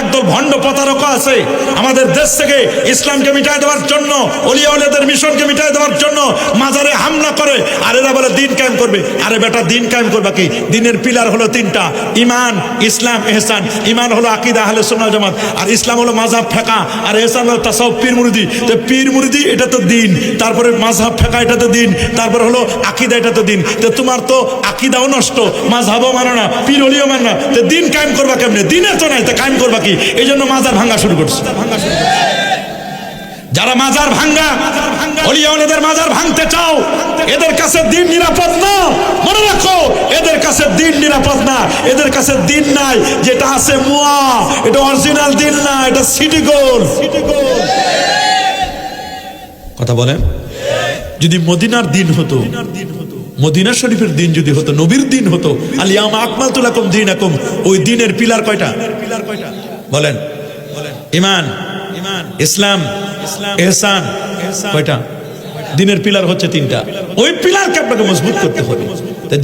একদল ভণ্ড প্রতারক আছে। আমাদের দেশ থেকে ইসলামকে মিটাই দেওয়ার জন্য অলিয়াউলিয়াদের মিশনকে মিটাই দেওয়ার জন্য মাজারে হামলা করে, আর এরা বলে দিন কায়েম করবে। আরে বেটা, দিন কায়েম করবে কি? দিনের পিলার হলো তিনটা, ইমান, ইসলাম, এহসান। ইমান হলো আকিদা, আহলে সুন্নাহ জামাত। আর ইসলাম হলো মাযহাব, ফেকা। আর এহসান হলো পীর মুরিদি। তো পীর এটা তো দিন। তারপরে মাযহাব, ফেকা, এটা তো দিন। তারপর হলো আকিদা, এটা তো দিন। তো তোমার তো আকিদাও নষ্ট, মাযহাবও মানো না, পীর অলিও মানো না। তো দিন কায়েম করবা কেমনে? দিনের তো নাই, তো কায়েম করবা কি এই জন্য মাজার ভাঙ্গা শুরু করছে। যারা মাজার ভাঙ্গা অলিয়াউলিয়াদের মাজার ভাঙতে চাও, এদের কাছে দিন নিরাপদ না। মনে রাখো, এদের কাছে দিন নিরাপদ না। এদের কাছে দিন নাই, যেটা আছে মুয়া, এটা অরিজিনাল দিন না, এটা সিটি গোল কথা বলেন? যদি মদিনার দিন হতো মদিনা শরীফের দিন যদি হতো, নবীর দিন হতো আলিয়াম আকমাল তুলাকুম দিন একম ওই দিনের পিলার কয়টা? পিলার কয়টা বলেন। ইমান ইমান ইসলাম, এহসান, কয়টা? দিনের পিলার হচ্ছে তিনটা। ওই পিলারকে আপনাকে মজবুত করতে হবে।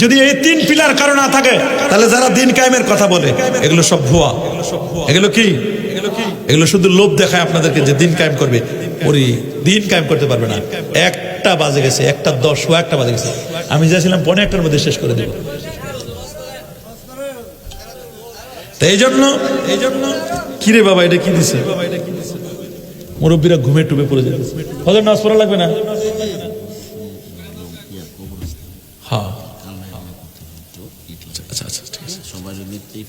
যদি এই তিন পিলার কারও না থাকে, তাহলে যারা দিন কায়েমের কথা বলে, এগুলো সব ভুয়া। এগুলো কি? এগুলো শুধু লোভ দেখায় আপনাদেরকে যে দিন কায়েম করবে। ওরি দিন কায়েম করতে পারবে না। একটা বাজে গেছে, একটা দশ ও একটা বাজে গেছে। আমি যাচ্ছিলাম পনেরো একটার মধ্যে শেষ করে দেবো। এই জন্য এই জন্য কিরে বাবা, এটা কি দিছে? মুরব্বীরা ঘুমে টুবে পড়ে যাবে হজর নামাজ পড়া লাগবে না? সবার ভিত্তি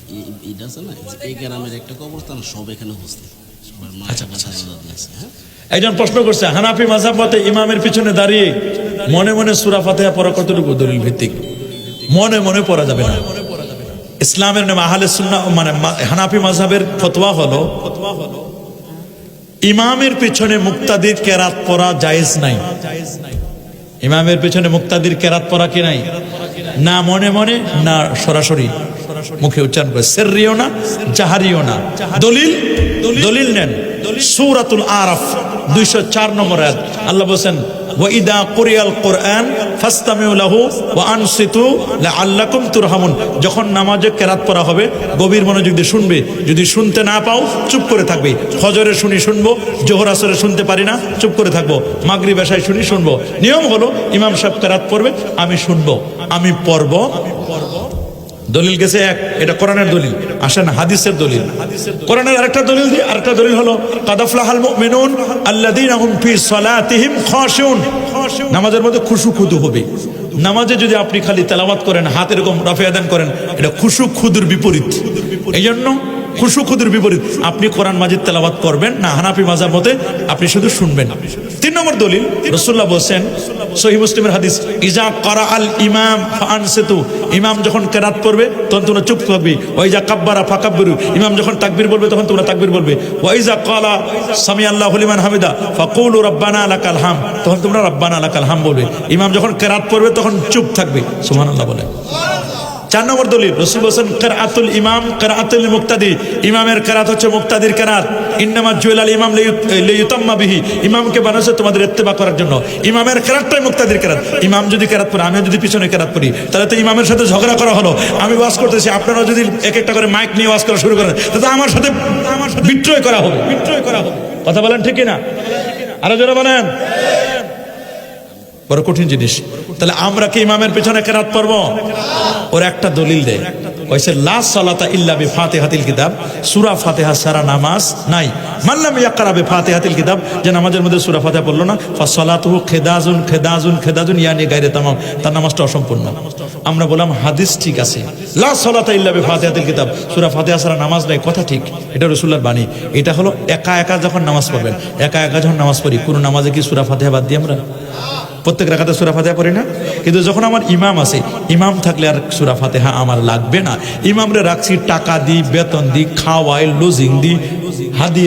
এটা আছে না এই গ্রামের একটা কবরস্থান সব এখানে উপস্থিত। সবার মা আচ্ছা, দাদি আছে হ্যাঁ? একজন প্রশ্ন করছে হানাফি মাঝাব মতে ইমামের পিছনে দাঁড়িয়ে মনে মনে সুরা ফাতেহা পড়া কতটুকু দলিল ভিত্তিক মনে মনে পড়া যাবে না। ইসলামের নাম আহলে সুন্নাহ মানে হানাফি মাঝাবের ফতোয়া হলো ইমামের পিছনে মুক্তাদির কেরাত পড়া জায়েজ নাই। ইমামের পেছনে মুক্তাদির কেরাত পরা কি নাই? না মনে মনে, না সরাসরি মুখে উচ্চারণ করে সেরিও না, জাহারিও না। দলিল দলিল নেন। সুরাতুল আরফ, দুইশো চার নম্বর আল্লাহ বলেন ওয়াইদা কুরিয়াল কোরআন ফাস্তামিউ লাহু ওয়া আনসিতু লাআল্লাকুম তুরহামুন যখন নামাজে কেরাত পড়া হবে, গভীর মনোযোগ দিয়ে শুনবে। যদি শুনতে না পাও, চুপ করে থাকবে। ফজরে শুনি শুনব, জোহর আসরে শুনতে পারি না, চুপ করে থাকব। মাগরি বেশায় শুনি শুনব। নিয়ম হলো, ইমাম সাহেব কেরাত পড়বে, আমি শুনব, আমি পড়ব। দলিল গেছে এক, এটা কোরআনের দলিল। আসেন হাদিসের দলিল। কোরআনের আরেকটা দলিল দিয়ে, আরেকটা দলিল হলো, কাদাফলাহাল মুমিনুন আল্লাযীনা হুম ফি সালাতিহিম খাশিউন। নামাজের মধ্যে খুশু খুদু হবে। নামাজে যদি আপনি খালি তেলাওয়াত করেন, হাত এরকম রাফিয়া দান করেন, এটা খুশু খুদুর বিপরীত। এই জন্য খুশু খুদুর বিপরীত। আপনি কোরআন মাজিদ তেলাওয়াত করবেন, না হানাফি মাজার মতে আপনি শুধু শুনবেন। তিন নম্বর দলিল রসুল্লাহ বলছেন সহি মুসলিমের হাদিস, ইজা করা আল ইমাম আনসেতু ইমাম যখন কেরাত পড়বে, তখন তোমরা চুপ থাকবে। যা কাব্বারা ফাকাব্বিরু ইমাম যখন তাকবির বলবে, তখন তোমরা তাকবির বলবে। ওয়াইজা কলা সামি আল্লাহ হলিমান হামিদা ফাকুলু রব্বানা আলাকাল হাম তখন তোমরা রব্বানা আলাকাল হাম বলবে। ইমাম যখন কেরাত পড়বে, তখন চুপ থাকবে। সুমান আল্লাহ বলে চার নম্বর দলিল, রসুল হোসেন কেরাতুল ইমাম কেরাতুল মুক্তাদি। ইমামের কেরাত হচ্ছে মুক্তাদির কেরাত। ইন্নামা জুয়েল আল ইমাম লেয়ুতাম্মা বিহি। ইমামকে বানাচ্ছে তোমাদের ইত্তেবা করার জন্য। ইমামের কেরাতটাই মুক্তাদির কেরাত। ইমাম যদি কেরাত পড়ে, আমিও যদি পিছনে কেরাত পড়ি, তাহলে তো ইমামের সাথে ঝগড়া করা হলো। আমি ওয়াজ করতেছি আপনারা যদি এক একটা করে মাইক নিয়ে ওয়াজ করা শুরু করেন তাহলে আমার সাথে আমার সাথে বিট্রয় করা হবে, বিট্রয় করা হবে। কথা বলেন ঠিক না আরও জোরে বলেন। বড় কঠিন জিনিস। তাহলে আমরা কি ইমামের পেছনে কেরাত পড়ব? ওর একটা দলিল দেয় কইছে লা সালাতা ইল্লা বি ফাতিহাতিল কিতাব। সূরা ফাতিহা সারা নামাজ নাই। মাল্লাম ইয়াকরা বি ফাতিহাতিল কিতাব, যে নামাজের মধ্যে সূরা ফাতিহা পড়ল না, ফা সালাতুহু খিদাজুন খিদাজুন খিদাজুন, ইয়ানি গায়রে তামাম। তার নামাজটা অসম্পূর্ণ। আমরা বললাম, হাদিস ঠিক আছে। লা সালাতা ইল্লা বি ফাতিহাতিল কিতাব। সূরা ফাতিহা সারা নামাজ নাই, কথা ঠিক। এটা রাসূলুল্লাহর বাণী। এটা হলো একা একা যখন নামাজ পড়বেন, একা একা যখন নামাজ পড়ি, কোন নামাজে কি সূরা ফাতিহা বাদ দিই আমরা? প্রত্যেক রাখাতে সুরা ফাতেহা পড়ি না? কিন্তু যখন আমার ইমাম আছে ইমাম থাকলে আর সুরা ফাতেহা আমার লাগবে না। ইমামরে রাখছি টাকা দিই বেতন দিই খাওয়াই লুজিং দিই হাদি